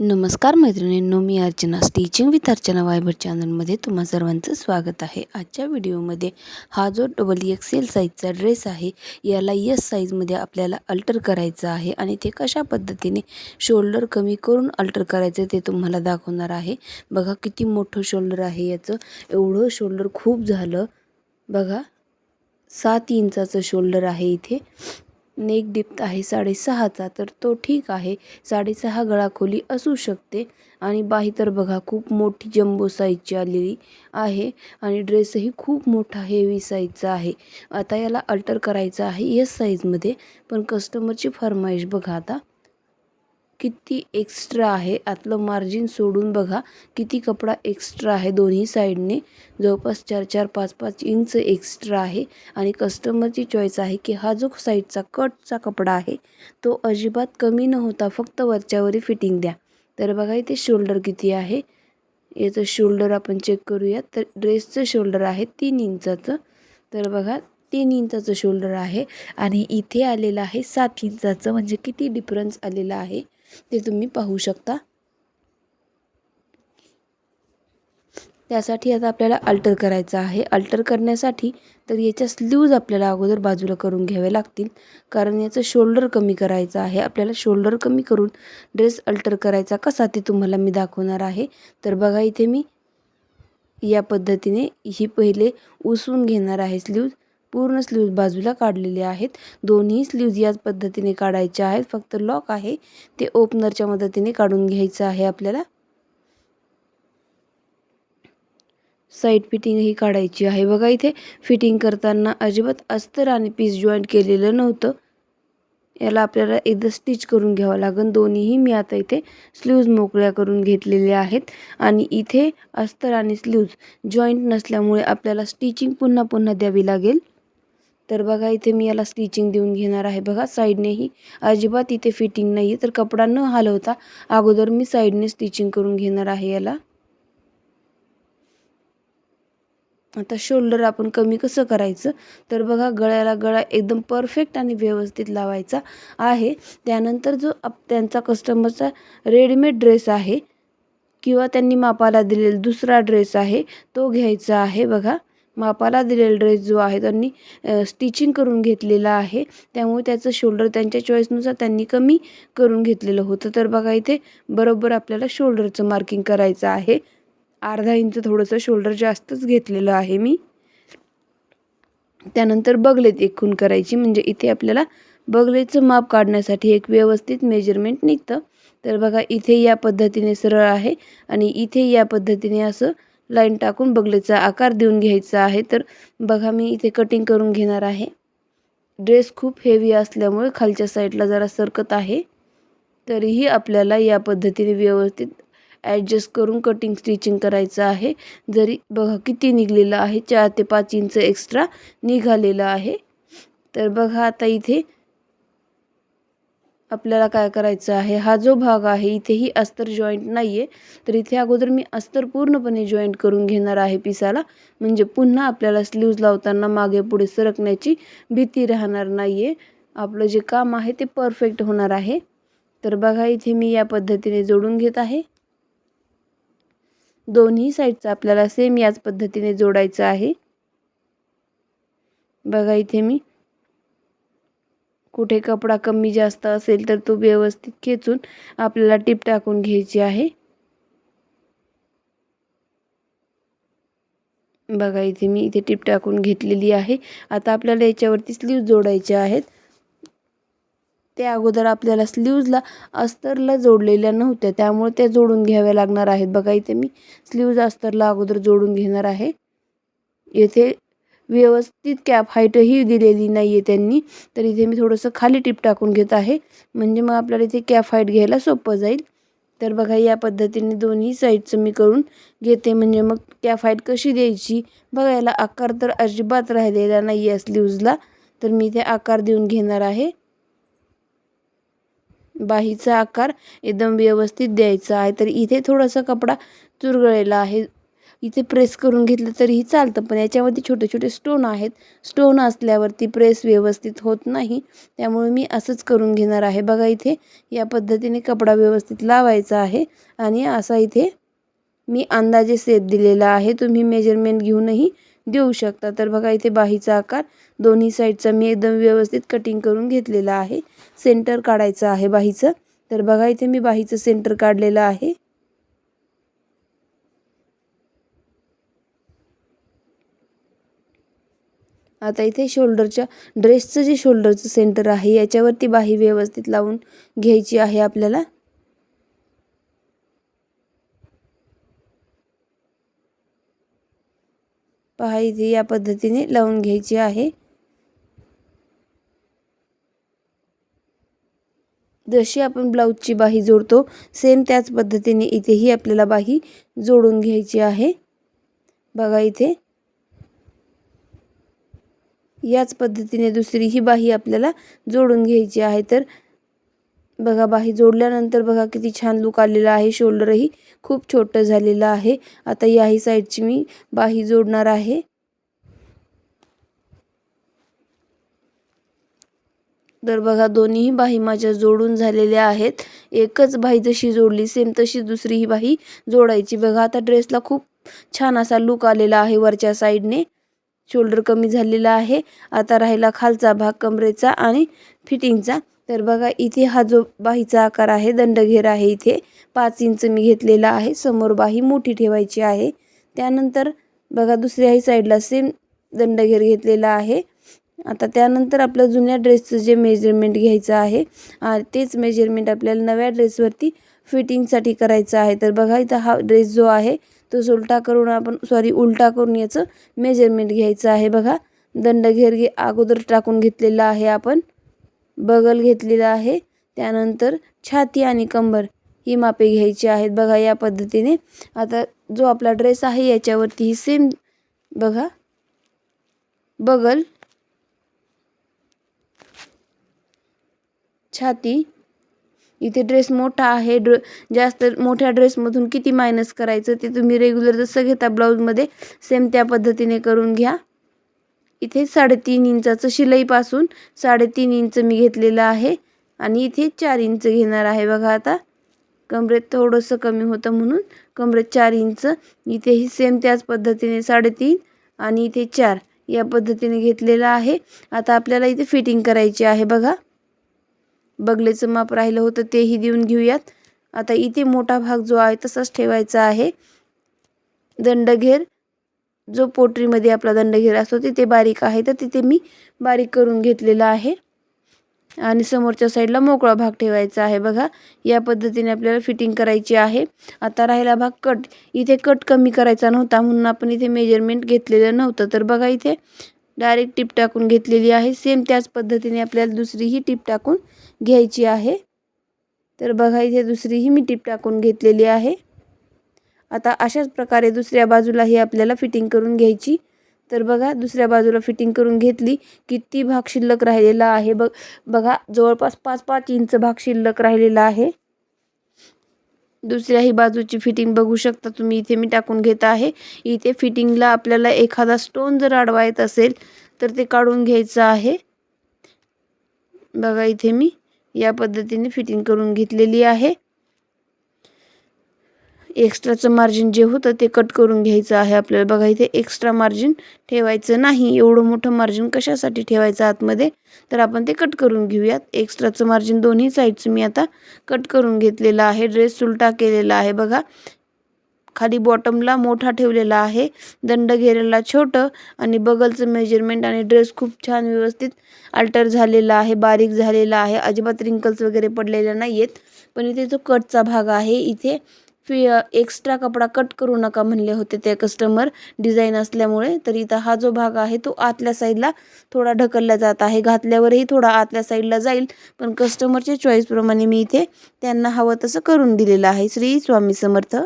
नमस्कार मैत्रिणींनो मी Archana stitching with Archana Viber चॅनलमध्ये तुम्हा सर्वांचं स्वागत आहे. आजच्या व्हिडिओमध्ये हा जो डबल एक्सेल साईजचा ड्रेस आहे याला यस साईजमध्ये आपल्याला अल्टर करायचं आहे आणि ते कशा पद्धतीने शोल्डर कमी करून अल्टर करायचं ते तुम्हाला दाखवणार आहे. बघा किती मोठं शोल्डर आहे याचं. एवढं शोल्डर खूप झालं. बघा सात इंचाचं शोल्डर आहे इथे. नेक डिप्त आहे साडेसहाचा तर तो ठीक आहे. साडेसहा गळाखोली असू शकते. आणि बाही तर बघा खूप मोठी जम्बो साईजची आलेली आहे. आणि ड्रेसही खूप मोठा हेवी साईजचा आहे. आता याला अल्टर करायचं आहे यस साईजमध्ये पण कस्टमरची फरमाईश बघा आता. किती एक्स्ट्रा आहे? आतलं मार्जिन सोडून बघा. किती कपडा एक्स्ट्रा आहे दोन्ही साईडने जवळपास चार चार पाच पाच इंच एक्स्ट्रा आहे. आणि कस्टमरची चॉईस आहे की हा जो साईडचा कटचा कपडा आहे तो अजिबात कमी न होता फक्त वरच्यावरी फिटिंग द्या. तर बघा इथे शोल्डर किती आहे? याचं शोल्डर आपण चेक करूयात. तर ड्रेसचं शोल्डर आहे तीन इंचाचं तर बघा तीन इंचाचं शोल्डर आहे. आणि इथे आलेलं आहे सात इंचाचं म्हणजे किती डिफरन्स आलेला आहे? ते तुम्ही पाहू शकता. त्यासाठी आता आपल्याला अल्टर करायचं आहे. अल्टर करण्यासाठी तर याच्या स्लीव्ज आपल्याला अगोदर बाजूला करून घ्यावे लागतील. कारण याचं शोल्डर कमी करायचं आहे. आपल्याला शोल्डर कमी करून ड्रेस अल्टर करायचा कसा ते तुम्हाला मी दाखवणार आहे. तर बघा इथे मी या पद्धतीने ही पहिले उसवून घेणार आहे स्लीव्ज पूर्ण स्लीव्ज बाजूला काढलेले आहेत. दोन्ही स्लीव्ज याच पद्धतीने काढायचे आहेत. फक्त लॉक आहे. ते ओपनरच्या मदतीने काढून घ्यायचं आहे आपल्याला. साईड फिटिंगही काढायची आहे. बघा इथे फिटिंग करताना अजिबात अस्तर आणि पीस जॉईंट केलेलं नव्हतं. याला आपल्याला एकदा स्टिच करून घ्यावं लागेल. दोन्हीही मी आता इथे स्लीव्ज मोकळ्या करून घेतलेल्या आहेत. आणि इथे अस्तर आणि स्लीव्ज जॉईंट नसल्यामुळे आपल्याला स्टिचिंग पुन्हा पुन्हा द्यावी लागेल. तर बघा इथे मी याला स्टिचिंग देऊन घेणार आहे बघा. साईडनेही अजिबात इथे फिटिंग नाही आहे तर कपडा न हलवता अगोदर मी साईडने स्टिचिंग करून घेणार आहे याला. आता शोल्डर आपण कमी कसं करायचं? तर बघा गळ्याला गळा एकदम परफेक्ट आणि व्यवस्थित लावायचा आहे. त्यानंतर जो आप त्यांचा कस्टमरचा रेडीमेड ड्रेस आहे किंवा त्यांनी मापाला दिलेला दुसरा ड्रेस आहे तो घ्यायचा आहे बघा. मापाला दिलेला ड्रेस जो आहे त्यांनी स्टिचिंग करून घेतलेला आहे. त्यामुळे त्याचं शोल्डर त्यांच्या चॉईसनुसार त्यांनी कमी करून घेतलेलं होतं. तर बघा इथे बरोबर आपल्याला शोल्डरचं मार्किंग करायचं आहे. अर्धा इंच थोडंसं शोल्डर जास्तच घेतलेलं आहे मी. त्यानंतर बगलेत एक खून करायची. म्हणजे इथे आपल्याला बगलेचं माप काढण्यासाठी एक व्यवस्थित मेजरमेंट निघतं. तर बघा इथे या पद्धतीने सरळ आहे आणि इथे या पद्धतीने असं लाईन टाकून बगलेचा आकार देऊन घ्यायचा आहे. तर बघा मी इथे कटिंग करून घेणार आहे. ड्रेस खूप हेवी असल्यामुळे खालच्या साईडला जरा सरकत आहे. तरीही आपल्याला या पद्धतीने व्यवस्थित ॲडजस्ट करून कटिंग स्टिचिंग करायचं आहे. जरी बघा किती निघलेलं आहे चार ते पाच इंच एक्स्ट्रा निघालेलं आहे. तर बघा आता इथे आपल्याला काय करायचं आहे? हा जो भाग आहे इथेही अस्तर जॉईंट नाही आहे तर इथे अगोदर मी अस्तर पूर्णपणे जॉईंट करून घेणार आहे पिसाला. म्हणजे पुन्हा आपल्याला स्लीव्ज लावताना मागे पुढे सरकण्याची भीती राहणार नाही आहे आपलं जे काम आहे ते परफेक्ट होणार आहे. तर बघा इथे मी या पद्धतीने जोडून घेत आहे. दोन्ही साईडचं आपल्याला सेम याच पद्धतीने जोडायचं आहे. बघा इथे मी कुठे कपडा कमी जास्त असेल तर तो व्यवस्थित खेचून आपल्याला टीप टाकून घ्यायची आहे. बघा इथे मी इथे टीप टाकून घेतलेली आहे. आता आपल्याला याच्यावरती स्लीव जोडायचे आहेत. त्या अगोदर आपल्याला स्लीव्जला अस्तरला जोडलेल्या नव्हत्या त्यामुळे त्या जोडून घ्याव्या लागणार आहेत. बघा इथे मी स्लीव्ज अस्तरला अगोदर जोडून घेणार आहे. येथे व्यवस्थित कॅप हाईटही दिलेली नाही आहे त्यांनी. तर इथे मी थोडंसं खाली टिप टाकून घेत आहे. म्हणजे मग आपल्याला इथे कॅप हाईट घ्यायला सोपं जाईल. तर बघा या पद्धतीने दोन्ही साईडचं मी करून घेते. म्हणजे मग कॅप हाईट कशी द्यायची? बघा याला आकार तर अजिबात राहिलेला नाही आहे स्लीव्जला तर मी इथे आकार देऊन घेणार आहे. बाहीचा आकार एकदम व्यवस्थित द्यायचा आहे. तर इथे थोडासा कपडा चुरगळलेला आहे. इथे प्रेस करून घेतलं तरीही चालतं. पण याच्यामध्ये छोटे छोटे स्टोन आहेत. स्टोन असल्यावरती प्रेस व्यवस्थित होत नाही. त्यामुळे मी असंच करून घेणार आहे. बघा इथे या पद्धतीने कपडा व्यवस्थित लावायचा आहे. आणि असा इथे मी अंदाजे सेप दिलेला आहे. तुम्ही मेजरमेंट घेऊनही देऊ शकता. तर बघा इथे बाहीचा आकार. दोन्ही साईडचा मी एकदम व्यवस्थित कटिंग करून घेतलेला आहे. सेंटर काढायचं आहे बाहीचं. तर बघा इथे मी बाहीचं सेंटर काढलेलं आहे. आता इथे शोल्डरच्या ड्रेसचं जे शोल्डरचं सेंटर आहे याच्यावरती बाही व्यवस्थित लावून घ्यायची आहे आपल्याला. पहा इथे या पद्धतीने लावून घ्यायची आहे. जशी आपण ब्लाऊजची बाही जोडतो सेम त्याच पद्धतीने इथेही आपल्याला बाही जोडून घ्यायची आहे. बघा इथे. याच पद्धतीने दुसरी ही बाही आपल्याला जोडून घ्यायची आहे. तर बघा बाही जोडल्यानंतर बघा किती छान लुक आलेला आहे. शोल्डरही खूप छोटं झालेलं आहे. आता याही साईडची मी बाही जोडणार आहे. तर बघा दोन्हीही बाही माझ्या जोडून झालेल्या आहेत. एकच बाही जशी जोडली सेम तशी दुसरी ही बाही जोडायची. बघा आता ड्रेसला खूप छान असा लुक आलेला आहे वरच्या साईडने शोल्डर कमी झालेला आहे. आता राहिला खालचा भाग कमरेचा आणि फिटिंगचा. तर बघा इथे हा जो बाहीचा आकार आहे दंडघेर आहे इथे. पाच इंच मी घेतलेला आहे. समोर बाही मोठी ठेवायची आहे. त्यानंतर बघा दुसऱ्याही साईडला सेम दंडघेर घेतलेला आहे. आता त्यानंतर आपलं जुन्या ड्रेसचं जे मेजरमेंट घ्यायचं आहे तेच मेजरमेंट आपल्याला नव्या ड्रेसवरती फिटिंगसाठी करायचं आहे. तर बघा इथं हा ड्रेस जो आहे तो उलटा करून आपण सॉरी उलटा करून याचं मेजरमेंट घ्यायचं आहे बघा. दंडघेर घे अगोदर टाकून घेतलेला आहे आपण. बगल घेतलेला आहे. त्यानंतर छाती आणि कंबर ही मापे घ्यायची आहेत बघा या पद्धतीने. आता जो आपला ड्रेस आहे याच्यावरती ही सेम बघा. बगल. छाती. इथे ड्रेस मोठा आहे. ड्र जास्त मोठ्या ड्रेसमधून किती मायनस करायचं ते तुम्ही रेग्युलर जसं घेता ब्लाऊजमध्ये सेम त्या पद्धतीने करून घ्या. इथे साडेतीन इंचाचं शिलाईपासून साडेतीन इंच मी घेतलेलं आहे. आणि इथे चार इंच घेणार आहे बघा आता. कमरेत थोडंसं कमी होतं म्हणून कमरेत चार इंच. इथेही सेम त्याच पद्धतीने साडेतीन आणि इथे चार या पद्धतीने घेतलेलं आहे. आता आपल्याला इथे फिटिंग करायची आहे बघा. बगलेचं माप राहिलं होतं तेही देऊन घेऊयात. आता इथे मोठा भाग जो आहे तसाच ठेवायचा आहे. दंडघेर जो पोटरीमध्ये आपला दंडघेर असतो तिथे बारीक आहे. तर तिथे मी बारीक करून घेतलेला आहे. आणि समोरच्या साईडला मोकळा भाग ठेवायचा आहे. बघा या पद्धतीने आपल्याला फिटिंग करायची आहे. आता राहिला भाग कट. इथे कट कमी करायचा नव्हता म्हणून आपण इथे मेजरमेंट घेतलेलं नव्हतं. तर बघा इथे डायरेक्ट टीप टाकून घेतलेली आहे. सेम त्याच पद्धतीने आपल्याला दुसरीही टिप टाकून घ्यायची आहे. तर बघा इथे दुसरीही मी टीप टाकून घेतलेली आहे. आता अशाच प्रकारे दुसऱ्या बाजूलाही आपल्याला फिटिंग करून घ्यायची. तर बघा दुसऱ्या बाजूला फिटिंग करून घेतली किती भाग शिल्लक राहिलेला आहे. बघ बघा जवळपास पाच पाच इंच भाग शिल्लक राहिलेला आहे. दुसऱ्याही बाजूची फिटिंग बघू शकता तुम्ही. इथे मी टाकून घेत आहे. इथे फिटिंगला आपल्याला एखादा स्टोन जर अडवायत असेल तर ते काढून घ्यायचं आहे. बघा इथे मी या पद्धतीने फिटिंग करून घेतलेली आहे. एक्स्ट्राचं मार्जिन जे होतं ते कट करून घ्यायचं आहे आपल्याला. बघा इथे एक्स्ट्रा मार्जिन ठेवायचं नाही. एवढं मोठं मार्जिन कशासाठी ठेवायचं आतमध्ये? तर आपण ते कट करून घेऊयात. एक्स्ट्राचं मार्जिन दोन्ही साईडचं मी आता कट करून घेतलेलं आहे. ड्रेस उलटा केलेला आहे. बघा खाली बॉटमला मोठा ठेवलेला आहे. दंड घेरेला छोटं आणि बगलचं मेजरमेंट आणि ड्रेस खूप छान व्यवस्थित अल्टर झालेला आहे. बारीक झालेला आहे. अजिबात रिंकल्स वगैरे पडलेल्या नाही आहेत पण इथे जो कटचा भाग आहे इथे फी एक्स्ट्रा कपडा कट करू नका म्हणले होते ते कस्टमर डिझाईन असल्यामुळे तर इथं हा जो भाग आहे तो आतल्या साईडला थोडा ढकलला जात आहे. घातल्यावरही थोडा आतल्या साईडला जाईल पण कस्टमरच्या चॉईसप्रमाणे मी इथे त्यांना हवं तसं करून दिलेलं आहे. श्री स्वामी समर्थ.